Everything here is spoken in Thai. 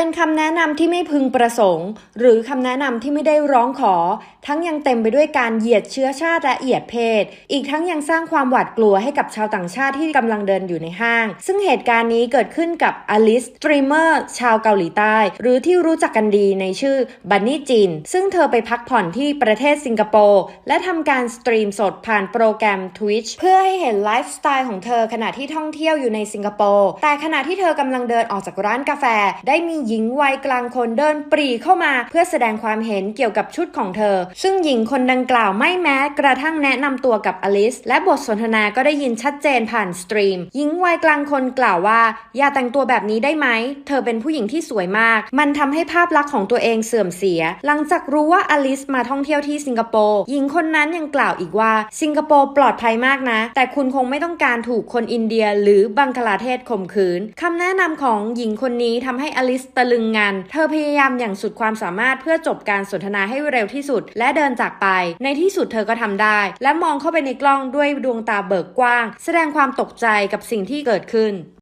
เป็นคำแนะนำที่ไม่พึงประสงค์ หรือคำแนะนำที่ไม่ได้ร้องขอ ทั้งยังเต็มไปด้วยการเหยียดเชื้อชาติและเหยียดเพศ อีกทั้งยังสร้างความหวาดกลัวให้กับชาวต่างชาติที่กำลังเดินอยู่ในห้าง ซึ่งเหตุการณ์นี้เกิดขึ้นกับอลิสสตรีมเมอร์ชาวเกาหลีใต้ หรือที่รู้จักกันดีในชื่อบันนี่จิน ซึ่งเธอไปพักผ่อนที่ประเทศสิงคโปร์และทำการสตรีมสดผ่านโปรแกรม Twitch เพื่อให้เห็นไลฟ์สไตล์ของเธอขณะที่ท่องเที่ยวอยู่ในสิงคโปร์ แต่ขณะที่เธอกำลังเดินออกจากร้านกาแฟ ได้มีหญิงวัยกลางคนเดินปรีเข้ามา เพื่อแสดงความเห็นเกี่ยวกับชุดของเธอซึ่งหญิงคนดังกล่าวไม่แม้กระทั่งแนะนำตัวกับอลิส และบทสนทนาก็ได้ยินชัดเจนผ่านสตรีม หญิงวัยกลางคนกล่าวว่า อย่าแต่งตัวแบบนี้ได้ไหม เธอเป็นผู้หญิงที่สวยมาก มันทำให้ภาพลักษณ์ของตัวเองเสื่อมเสีย หลังจากรู้ว่าอลิสมาท่องเที่ยวที่สิงคโปร์หญิงคนนั้นยังกล่าวอีกว่า สิงคโปร์ปลอดภัยมากนะ แต่คุณคงไม่ต้องการถูกคนอินเดียหรือบังคลาเทศข่มขืนคำแนะนำของหญิงคนนี้ทำให้อลิสตะลึงงาน เธอพยายามอย่างสุดความสามารถเพื่อจบการสนทนาให้เร็วที่สุด และและเดินจากไป ในที่สุดเธอก็ทำได้ และมองเข้าไปในกล้องด้วยดวงตาเบิกกว้าง แสดงความตกใจกับสิ่งที่เกิดขึ้น